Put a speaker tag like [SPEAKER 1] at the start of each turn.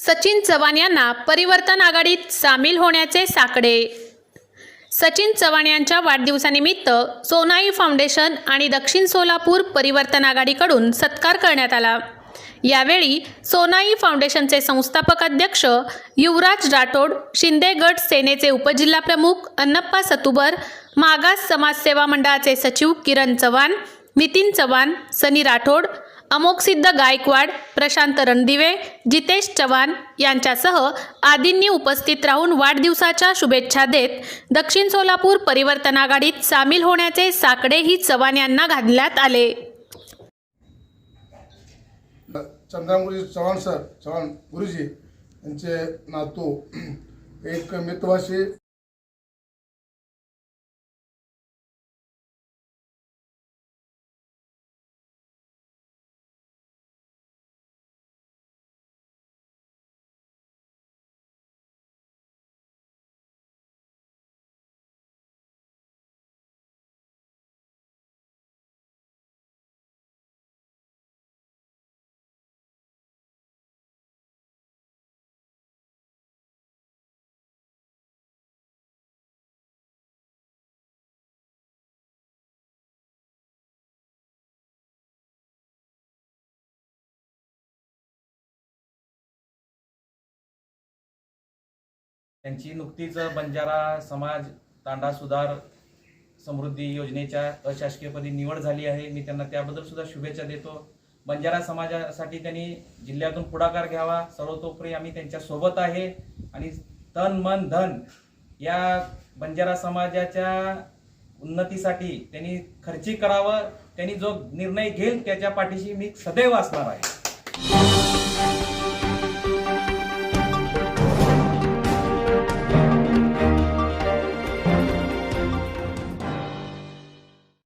[SPEAKER 1] सचिन चव्हाण यांना परिवर्तन आघाडीत सामील होण्याचे साकडे. सचिन चव्हाण यांच्या वाढदिवसानिमित्त सोनाई फाउंडेशन आणि दक्षिण सोलापूर परिवर्तन आघाडीकडून सत्कार करण्यात आला. यावेळी सोनाई फाउंडेशनचे संस्थापक अध्यक्ष युवराज राठोड शिंदे गट सेनेचे उपजिल्हाप्रमुख अन्नप्पा सतुबर मागास समाजसेवा मंडळाचे सचिव किरण चव्हाण नितीन चव्हाण सनी राठोड अमोकसिद्ध गायकवाड प्रशांत रणदिवे जितेश चव्हाण यांच्यासह आदींनी उपस्थित राहून वाढदिवसाच्या शुभेच्छा देत दक्षिण सोलापूर परिवर्तन आघाडीत सामील होण्याचे साकडेही चव्हाण यांना घालण्यात आले.
[SPEAKER 2] चंद्रामुरी चव्हाण सर चव्हाण गुरुजी यांचे नातू एक मित्रवाशी
[SPEAKER 3] त्यांची नुकतीच बंजारा समाज तांडा सुधार समृद्धी योजनेच्या अशासकीयपदी निवड झाली आहे. मी त्यांना त्याबद्दल सुद्धा शुभेच्छा देतो. बंजारा समाजासाठी त्यांनी जिल्ह्यातून पुढाकार घ्यावा. सर्वतोपरी आम्ही त्यांच्यासोबत आहे. आणि तन मन धन या बंजारा समाजाच्या उन्नतीसाठी त्यांनी खर्ची करावं. त्यांनी जो निर्णय घेईल त्याच्या पाठीशी मी सदैव असणार आहे.